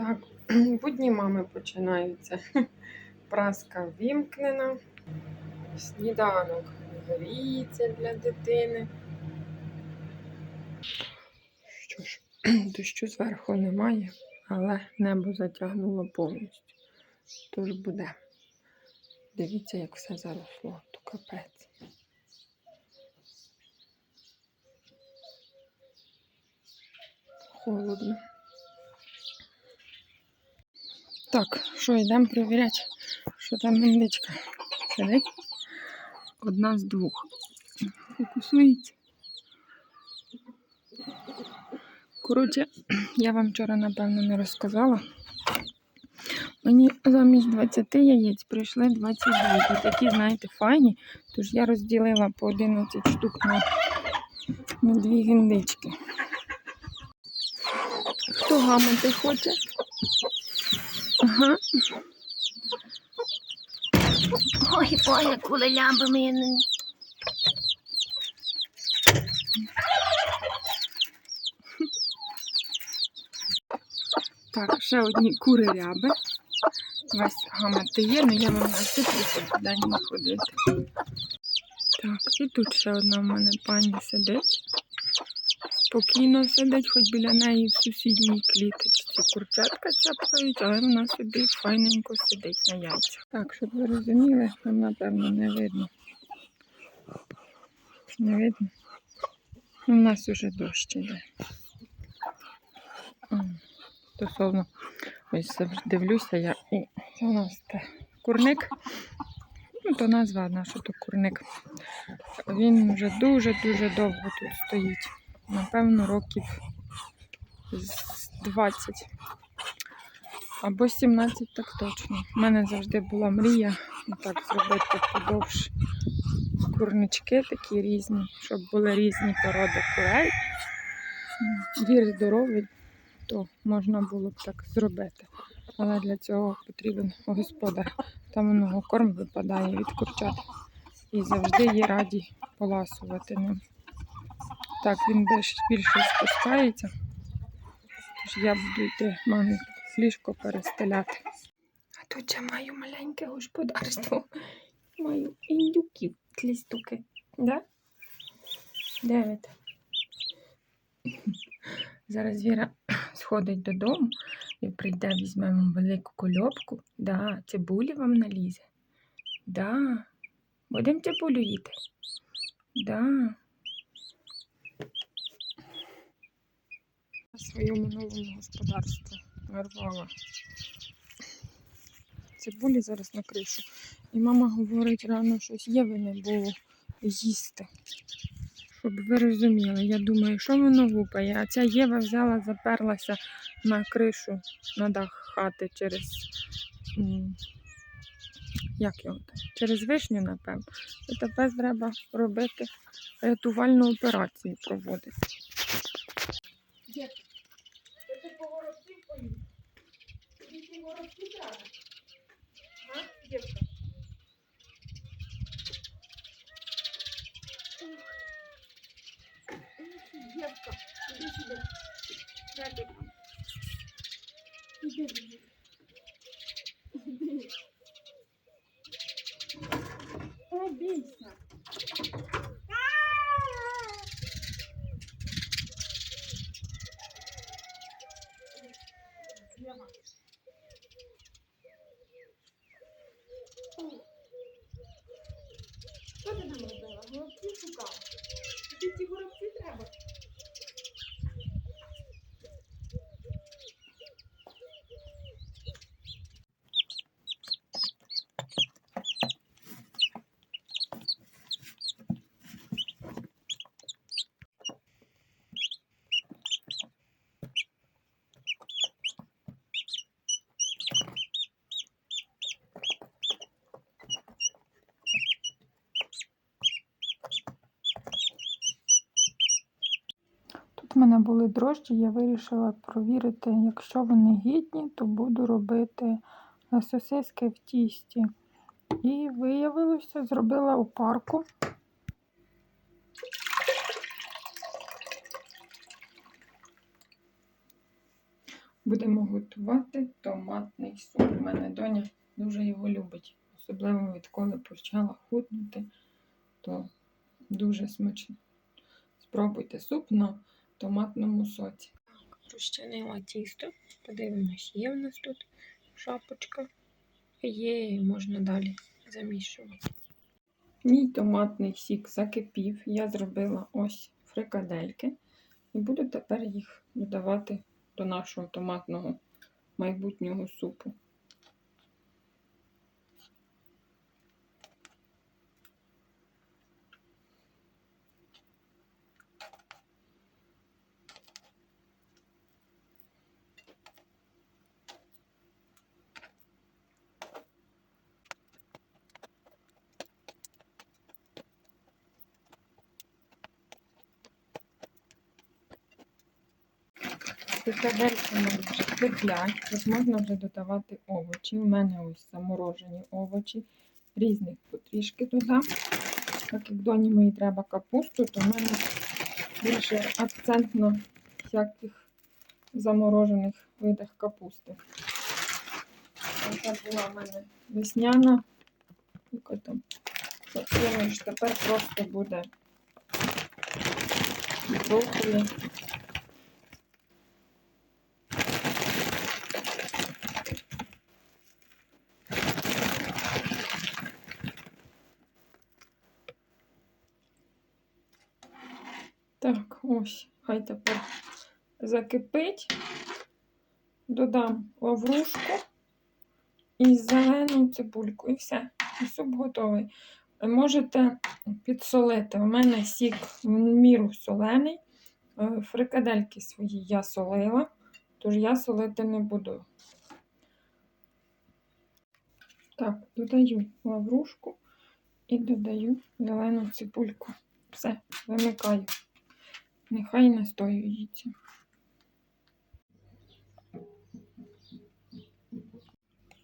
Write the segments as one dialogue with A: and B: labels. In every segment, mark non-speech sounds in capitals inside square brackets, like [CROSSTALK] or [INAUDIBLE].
A: Так, [CLEARS THROAT] будні мами починаються. [LAUGHS] Праска вімкнена, сніданок гріється для дитини. Що ж, [CLEARS THROAT] дощу зверху немає, але небо затягнуло повністю. Тож буде. Дивіться, як все заросло, то капець. Холодно. Так, що йдемо перевіряти, що там індичка. Сидить. Одна з двох. Фокусується. Коротше, [CLEARS THROAT] я вам вчора, напевно, не розказала. Мені замість 20 яєць прийшли 22. Такі, знаєте, файні. Тож я розділила по 11 штук на, на дві гіндички. Хто гамати хоче? Ага.
B: Ой, Боже, коли лямби мені.
A: Так, ще одні кури ряби. Весь гамати є, але я вам насиплю, щоб туди не ходити. Так, і тут ще одна в мене пані сидить. Спокійно сидить, хоч біля неї в сусідній кліточці. Курчатка чапають, але вона собі файненько сидить на яйцях. Так, щоб ви розуміли, вам напевно не видно. Не видно? У нас уже дощ іде. Стосовно, ось дивлюся я. І це у нас те курник. Ну, то назва наша, то курник. Він вже дуже-дуже довго тут стоїть. Напевно, років 20. Або 17, так точно. У мене завжди була мрія так зробити подовж курнички такі різні, щоб були різні породи курей. Двір здоровий, то можна було б так зробити. Але для цього потрібен господар. Там у корм випадає від курчат. І завжди є раді поласувати ним. Так, він більш, більше спускається. Тож я буду йти мамі ліжко перестеляти. А тут я маю маленьке господарство. Маю індюків тлістуки. Да? Де? Зараз Віра сходить додому і прийде, візьмемо велику кольопку. Да, цибулі вам налізе. Да. Будемо цибулю їти. Да. На своєму новому господарству нарвала. Цибулі зараз на кришу. І мама говорить, рано щось є, ви не було їсти. Щоб ви розуміли, я думаю, що воно гупає. А ця Єва взяла, заперлася на кришу, на дах хати через. Як його? Через вишню, напевно. І тепер треба робити рятувальну операцію проводити. Тобі ці горобці треба? А, дівка? Дівка, іди сюди. Де ти там? Іди Що Тут в мене були дрожджі, я вирішила провірити, якщо вони гідні, то буду робити сосиски в тісті. І виявилося, зробила у парку. Будемо готувати томатний суп. У мене доня дуже його любить. Особливо відколи почала худнути, то дуже смачно. Спробуйте суп на томатному соці. Розчинила тісто. Подивимось, є в нас тут шапочка. Є, можна далі замішувати. Мій томатний сік закипів. Я зробила ось фрикадельки. І буду тепер їх додавати до нашого томатного майбутнього супу. Фрикадельки у мене вже киплять. Тут можна вже додавати овочі. У мене ось заморожені овочі. Різних потрішки додам. Так як доні мої треба капусту, то в мене більше акцент на всяких заморожених видах капусти. Це була в мене весняна. Там. Тепер просто буде брокколі. Так, ось, хай тепер закипить. Додам лаврушку і зелену цибульку. І все. І суп готовий. Можете підсолити. У мене сік в міру солений. Е, Фрикадельки свої я солила, тож я солити не буду. Так, додаю лаврушку і додаю зелену цибульку. Все, вимикаю. Нехай настоюється.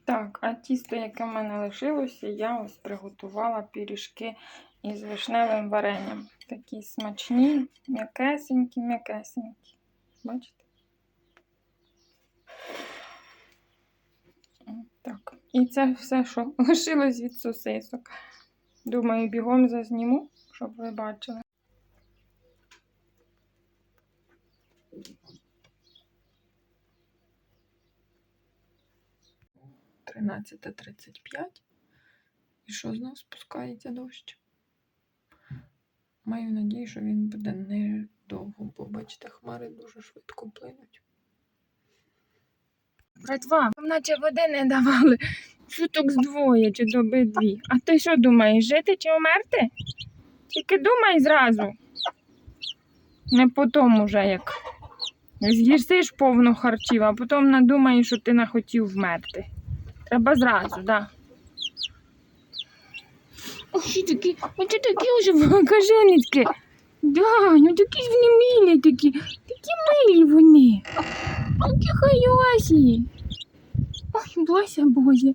A: Так, а тісто, яке в мене лишилося, я ось приготувала пиріжки із вишневим варенням. Такі смачні, м'якесенькі, м'якесенькі. Бачите? Так. І це все, що [LAUGHS] лишилось від сосисок. Думаю, бігом зазніму, щоб ви бачили. 13.35. І що знов спускається дощ? Маю надію, що він буде недовго, бо бачите, хмари дуже швидко плинуть. Братва, вам наче води не давали суток з двоє чи доби дві. А ти що думаєш, жити чи вмерти? Тільки думай зразу. Не потім уже як з'їсиш повно харчів, а потім надумаєш, що ти нахотів вмерти. Треба зразу, так. Да. Ой, такі, ой, що такі вже кажанечки. Да, ну такі ж вони милі такі, такі милі вони. Такі хайосі. Ой, Боже, Боже.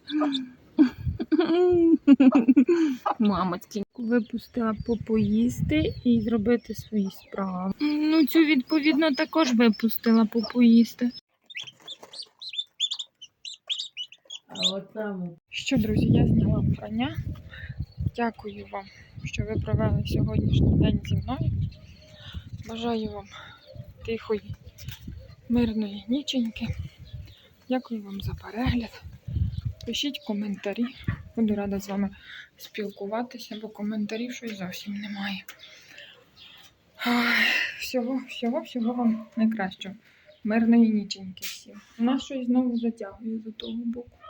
A: Мамочки. Випустила попоїсти і зробити свої справи. Ну, цю відповідно також випустила попоїсти.
B: А от там
A: Що, друзі, я зняла вбрання. Дякую вам, що ви провели сьогоднішній день зі мною. Бажаю вам тихої, мирної ніченьки. Дякую вам за перегляд. Пишіть коментарі. Буду рада з вами спілкуватися, бо коментарів щось зовсім немає. Всього, всього, всього вам найкращого. Мирної ніченьки всім. Вона щось знову затягує з того боку.